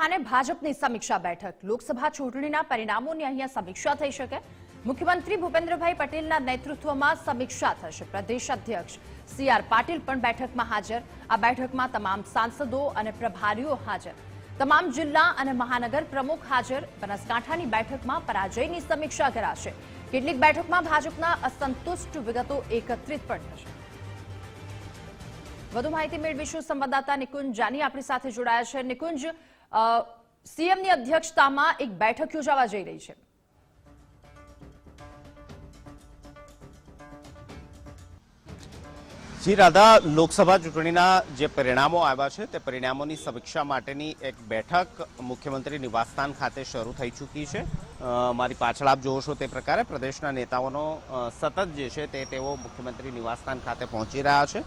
સ્થાને ભાજપની સમીક્ષા બેઠક. લોકસભા ચૂંટણીના પરિણામોની અહીંયા સમીક્ષા થઈ શકે. મુખ્યમંત્રી ભૂપેન્દ્રભાઈ પટેલના નેતૃત્વમાં સમીક્ષા થશે. પ્રદેશ અધ્યક્ષ સી પાટીલ પણ બેઠકમાં હાજર. આ બેઠકમાં તમામ સાંસદો અને પ્રભારીઓ હાજર. તમામ જિલ્લા અને મહાનગર પ્રમુખ હાજર. બનાસકાંઠાની બેઠકમાં પરાજયની સમીક્ષા કરાશે. કેટલીક બેઠકમાં ભાજપના અસંતુષ્ટ વિગતો એકત્રિત પણ થશે. વધુ માહિતી મેળવીશું સંવાદદાતા નિકુંજ જાની. આપણી સાથે જોડાયા છે. નિકુંજ સીએમની અધ્યક્ષતામાં એક બેઠક યોજાવા જઈ રહી છે. જી, રાધા, લોકસભા ચૂંટણીના જે પરિણામો આવ્યા છે, તે પરિણામોની સમીક્ષા માટેની એક બેઠક મુખ્યમંત્રી નિવાસસ્થાન ખાતે શરૂ થઈ ચૂકી છે. મારી પાછળ આપ છો તે પ્રકારે પ્રદેશના નેતાઓનો સતત જે છે તે તેઓ મુખ્યમંત્રી નિવાસસ્થાન ખાતે પહોંચી રહ્યા છે.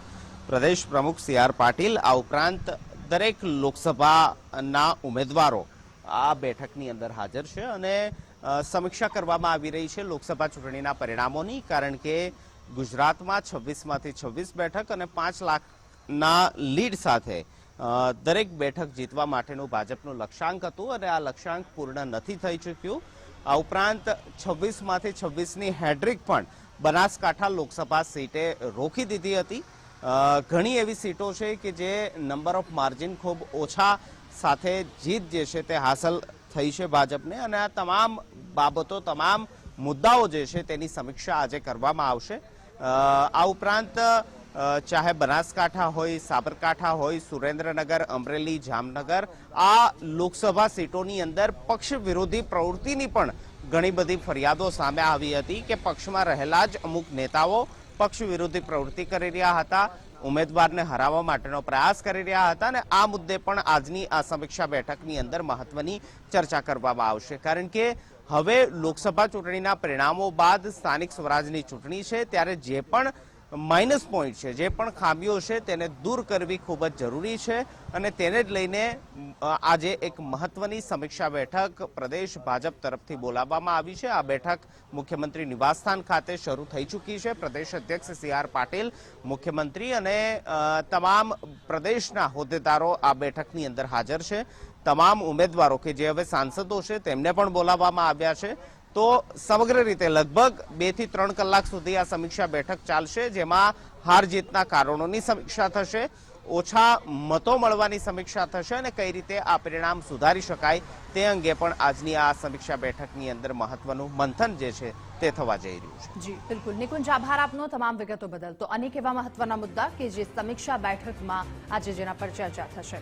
પ્રદેશ પ્રમુખ સી આર પાટીલ આ ઉપરાંત દરેક લોકસભાના ઉમેદવારો આ બેઠકની અંદર હાજર છે અને સમીક્ષા કરવામાં આવી રહી છે લોકસભા ચૂંટણીના પરિણામોની, કારણ કે ગુજરાતમાં છવ્વીસમાંથી છવ્વીસ બેઠક અને પાંચ લાખના લીડ સાથે દરેક બેઠક જીતવા માટેનું ભાજપનું લક્ષ્યાંક હતું અને આ લક્ષ્યાંક પૂર્ણ નથી થઈ ચૂક્યું. આ ઉપરાંત છવ્વીસમાંથી છવ્વીસની હેડ્રિક પણ બનાસકાંઠા લોકસભા સીટે રોકી દીધી હતી. ઘણી એવી સીટો છે કે જે નંબર ઓફ માર્જિન ખૂબ ઓછા સાથે જીત જે છે તે હાંસલ થઈ છે ભાજપને અને આ તમામ બાબતો, તમામ મુદ્દાઓ જે છે તેની સમીક્ષા આજે કરવામાં આવશે. આ ઉપરાંત ચાહે બનાસકાંઠા હોય, સાબરકાંઠા હોય, સુરેન્દ્રનગર, અમરેલી, જામનગર, આ લોકસભા સીટોની અંદર પક્ષ વિરોધી પ્રવૃત્તિની પણ ઘણી બધી ફરિયાદો સામે આવી હતી કે પક્ષમાં રહેલા જ અમુક નેતાઓ પક્ષ વિરોધી પ્રવૃત્તિ કરી રહ્યા હતા. ઉમેદવારને હરાવવા માટેનો પ્રયાસ કરી રહ્યા હતા અને આ મુદ્દે પણ આજની આ સમીક્ષા બેઠકની અંદર મહત્વની ચર્ચા કરવામાં આવશે. કારણ કે હવે લોકસભા ચૂંટણીના પરિણામો બાદ સ્થાનિક સ્વરાજની ચૂંટણી છે, ત્યારે જે પણ માઇનસ પોઈન્ટ છે. જે પણ ખામીઓ છે તેને દૂર કરવી ખૂબ જ જરૂરી છે અને તેને જ લઈને આજે એક મહત્વની સમીક્ષા બેઠક પ્રદેશ ભાજપ તરફથી બોલાવવામાં આવી છે. આ બેઠક મુખ્યમંત્રી નિવાસસ્થાન ખાતે શરૂ થઈ ચૂકી છે. પ્રદેશ અધ્યક્ષ સી આર પાટીલ, મુખ્યમંત્રી અને તમામ પ્રદેશના હોદ્દેદારો આ બેઠકની અંદર હાજર છે. તમામ ઉમેદવારો કે જે હવે સાંસદો છે તેમને પણ બોલાવવામાં આવ્યા છે. તો સમગ્ર રીતે લગભગ બેથી ત્રણ કલાક સુધી આ સમીક્ષા બેઠક ચાલશે, જેમાં હાર જીતના કારણોની સમીક્ષા થશે, ઓછા મતો મળવાની સમીક્ષા થશે અને કઈ રીતે આ પરિણામ સુધારી શકાય તે અંગે પણ આજની આ સમીક્ષા બેઠકની અંદર મહત્વનું મંથન જે છે તે થવા જઈ રહ્યું છે. જી, બિલકુલ. નિકુંજ, આભાર આપનો તમામ વિગતો બદલ. તો અનેક એવા મહત્વના મુદ્દા કે જે સમીક્ષા બેઠકમાં આજે જેના પર ચર્ચા થશે.